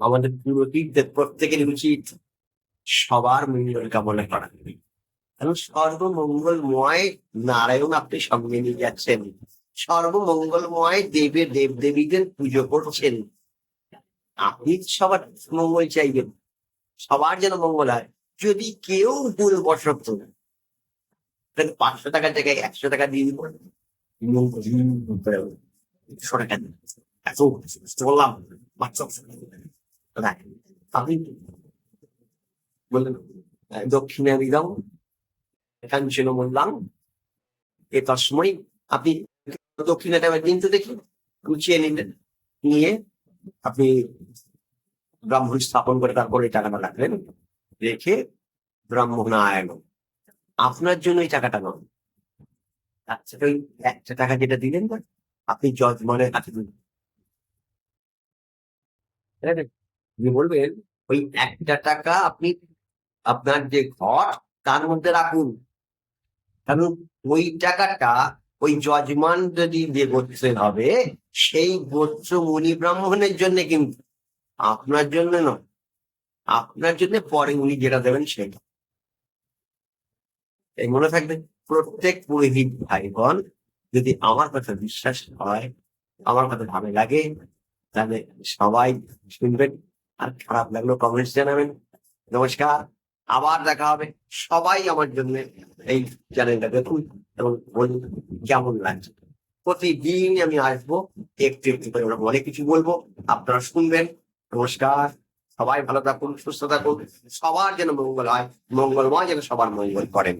আমাদের পুরোহিতদের প্রত্যেকের উচিত সবার মঙ্গল কামনা করা। কারণ সর্বমঙ্গলময় নারায়ণ আপনি সঙ্গে নিয়ে যাচ্ছেন। সর্বমঙ্গলময় দেবের দেব দেবীদের পুজো করছেন। আপনি সবার মঙ্গল চাইবেন। সবার যেন মঙ্গল হয়। যদি কেউ ভুল বসত তাহলে পাঁচশো টাকার জায়গায় একশো টাকা দিয়ে দিব। মঙ্গল। টাকা এত বললাম বাচ্চা না, আপনি বললেন আহ, দক্ষিণে দিলাম কাঞ্চন বললাম এ তসময় আপনি দক্ষিণাটা এবার দিন তো দেখি গুছিয়ে নিলেন নিয়ে আপনি ব্রাহ্মণ স্থাপন করে তারপরে এই টাকাটা রাখলেন রেখে ব্রাহ্মণায়ন আপনার জন্য এই টাকাটা নয়। আচ্ছা ওই একটা টাকা যেটা দিলেন না আপনি যজমানের কাছে দিন আপনি বলবেন, ওই একটা টাকা আপনি আপনার যে ঘর, তার মধ্যে রাখুন। কারণ ওই টাকাটা ওই যজমান যদি যে হবে, সেই গোত্র মুনি ব্রাহ্মণের জন্য কিন্তু, আপনার জন্য নয়। আপনার জন্য পরে উনি যেটা দেবেন সেটা। এই মনে থাকবে, প্রত্যেক পুরোহিত ভাই বোন যদি আমার কথা বিশ্বাস হয়, আমার কথা ভালো লাগে, তাহলে সবাই শুনবেন। আর খারাপ লাগল কমেন্টস জানাবেন। নমস্কার, আবার দেখা হবে সবাই আমার জন্য এই চ্যানেলটা দেখুন এবং বলুন কেমন লাগছে। প্রতিদিন আমি আসব, একটু একটু করে অনেক কিছু বলব, আপনারা শুনবেন। নমস্কার, সবাই ভালো থাকুন, সুস্থ থাকুন, সবার যেন মঙ্গল হয়, মঙ্গলময় যেন সবার মঙ্গল করেন।